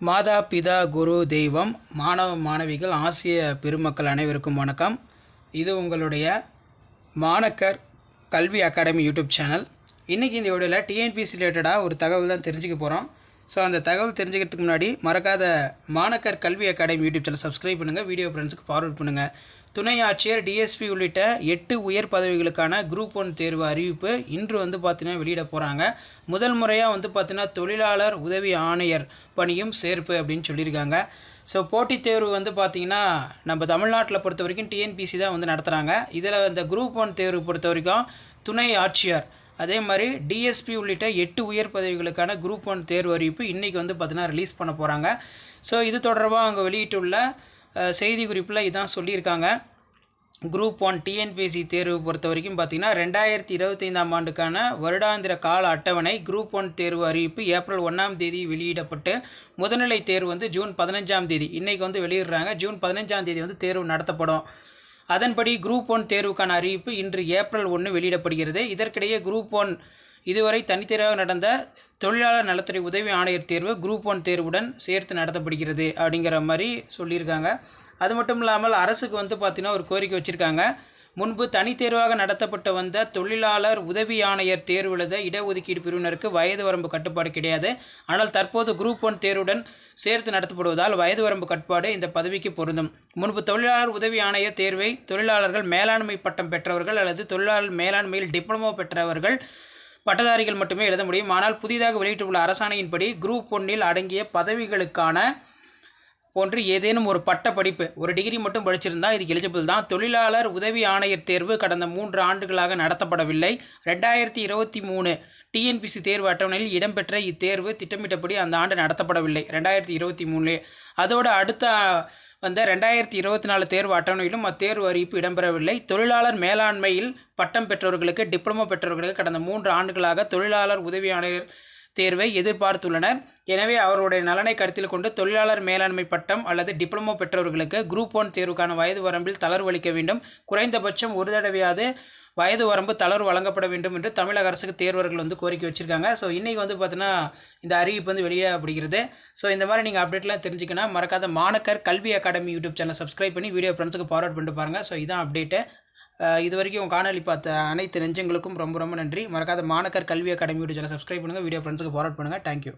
மாதா பிதா குரு தெய்வம் மாணவ மாணவிகள் ஆசிய பெருமக்கள் அனைவருக்கும் வணக்கம். இது உங்களுடைய மாணக்கர் கல்வி அகாடமி யூடியூப் சேனல். இன்றைக்கி இந்த வீடியோவில் டிஎன்பிசி ரிலேட்டடாக ஒரு தகவல் தான் தெரிஞ்சுக்க போகிறோம் ஸோ அந்த தகவல் தெரிஞ்சுக்கிறதுக்கு முன்னாடி மறக்காத Manakkar Kalvi academy YouTube channel subscribe பண்ணுங்கள் வீடியோ ஃப்ரெண்ட்ஸுக்கு ஃபார்வர்ட் பண்ணுங்கள் துணை ஆட்சியர் டிஎஸ்பி உள்ளிட்ட எட்டு உயர் பதவிகளுக்கான குரூப் ஒன் தேர்வு அறிவிப்பு இன்று வந்து பார்த்தீங்கன்னா வெளியிட போகிறாங்க முதல் முறையாக வந்து பார்த்தீங்கன்னா தொழிலாளர் உதவி ஆணையர் பணியும் சேர்ப்பு அப்படின்னு சொல்லியிருக்காங்க. ஸோ போட்டித் தேர்வு வந்து பார்த்திங்கன்னா நம்ம தமிழ்நாட்டில் பொறுத்த வரைக்கும் டிஎன்பிசி தான் வந்து நடத்துகிறாங்க இதில் இந்த குரூப் ஒன் தேர்வு பொறுத்த வரைக்கும் துணை ஆட்சியர் அதே மாதிரி டிஎஸ்பி உள்ளிட்ட எட்டு உயர் பதவிகளுக்கான குரூப் ஒன் தேர்வு அறிவிப்பு இன்றைக்கி வந்து பார்த்தீங்கன்னா ரிலீஸ் பண்ண போகிறாங்க ஸோ இது தொடர்பாக அவங்க வெளியிட்டுள்ள செய்தி குறிப்பில் இதான் சொல்லியிருக்காங்க. குரூப் ஒன் டிஎன்பிஎஸ்சி தேர்வு பொறுத்த வரைக்கும் பார்த்தீங்கன்னா ரெண்டாயிரத்தி இருபத்தைந்தாம் ஆண்டுக்கான வருடாந்திர கால அட்டவணை குரூப் ஒன் தேர்வு அறிவிப்பு ஏப்ரல் ஒன்றாம் தேதி வெளியிடப்பட்டு முதுநிலை தேர்வு வந்து ஜூன் பதினஞ்சாம் தேதி. இன்றைக்கி வந்து வெளியிடுறாங்க. ஜூன் பதினஞ்சாம் தேதி வந்து தேர்வு நடத்தப்படும். அதன்படி குரூப் ஒன் தேர்வுக்கான அறிவிப்பு இன்று ஏப்ரல் ஒன்று வெளியிடப்படுகிறது. இதற்கிடையே குரூப் ஒன் இதுவரை தனித்தேர்வாக நடந்த தொழிலாளர் நலத்துறை உதவி ஆணையர் தேர்வு குரூப் ஒன் தேர்வுடன் சேர்த்து நடத்தப்படுகிறது அப்படிங்கிற மாதிரி சொல்லியிருக்காங்க. அது மட்டும் இல்லாமல் அரசுக்கு வந்து பார்த்திங்கன்னா ஒரு கோரிக்கை வச்சுருக்காங்க. முன்பு தனித்தேர்வாக நடத்தப்பட்டு வந்த தொழிலாளர் உதவி ஆணையர் தேர்வு எழுத இடஒதுக்கீடு பிரிவினருக்கு வயது வரம்பு கட்டுப்பாடு கிடையாது. ஆனால் தற்போது குரூப் ஒன் தேர்வுடன் சேர்த்து நடத்தப்படுவதால் வயது வரம்பு கட்டுப்பாடு இந்த பதவிக்கு பொருந்தும். முன்பு தொழிலாளர் உதவி ஆணையர் தேர்வை தொழிலாளர்கள் மேலாண்மை பட்டம் பெற்றவர்கள் அல்லது தொழிலாளர் மேலாண்மையில் டிப்ளமோ பெற்றவர்கள் பட்டதாரிகள் மட்டுமே எழுத முடியும். ஆனால் புதிதாக வெளியிட்டுள்ள அரசாணையின்படி குரூப் ஒன்னில் அடங்கிய பதவிகளுக்கான போன்று ஏதேனும் ஒரு பட்ட படிப்பு ஒரு டிகிரி மட்டும் படிச்சிருந்தா இது எலிஜிபிள் தான். தொழிலாளர் உதவி ஆணையர் தேர்வு கடந்த மூன்று ஆண்டுகளாக நடத்தப்படவில்லை. ரெண்டாயிரத்தி இருபத்தி மூணு டிஎன்பிசி தேர்வு அட்டவணையில் இடம்பெற்ற இத்தேர்வு திட்டமிட்டபடி அந்த ஆண்டு நடத்தப்படவில்லை. ரெண்டாயிரத்தி இருபத்தி மூணுலே. அதோடு அடுத்த வந்த ரெண்டாயிரத்தி இருபத்தி நாலு தேர்வு அட்டவணையிலும் அத்தேர்வு அறிவிப்பு இடம்பெறவில்லை. தொழிலாளர் மேலாண்மையில் பட்டம் பெற்றவர்களுக்கு டிப்ளமோ பெற்றவர்களுக்கு கடந்த மூன்று ஆண்டுகளாக தொழிலாளர் உதவி ஆணையர் தேர்வை எதிர்பார்த்துள்ளனர். எனவே அவர்களுடைய நலனை கருத்தில் கொண்டு தொழிலாளர் மேலாண்மை பட்டம் அல்லது டிப்ளமோ பெற்றவர்களுக்கு குரூப் ஒன் தேர்வுக்கான வயது வரம்பில் தளர்வு அளிக்க வேண்டும். குறைந்தபட்சம் ஒரு தடவையாவது வயது வரம்பு தளர்வு வழங்கப்பட வேண்டும் என்று தமிழக அரசுக்கு தேர்வர்கள் வந்து கோரிக்கை வச்சுருக்காங்க. ஸோ இன்றைக்கி வந்து பார்த்தீங்கன்னா இந்த அறிவிப்பு வந்து வெளியிடப்படுகிறது ஸோ இந்த மாதிரி நீங்கள் அப்டேட்லாம் தெரிஞ்சுக்கணும் மறக்காத Manakkar Kalvi academy YouTube channel subscribe பண்ணி வீடியோ ஃப்ரெண்ட்ஸுக்கு ஃபார்வர்ட் பண்ணிட்டு பாருங்கள் ஸோ இதான் அப்டேட்டு இது வரைக்கும் காணொலி பார்த்த அனைத்து நெஞ்சங்களுக்கும் ரொம்ப ரொம்ப நன்றி. மறக்காத மாணக்கர் கல்வி அகாடமியோட சேனல் சப்ஸ்கிரைப் பண்ணுங்கள் வீடியோ ஃப்ரெண்ட்ஸுக்கு ஃபார்வர்ட் பண்ணுங்கள் தேங்க்யூ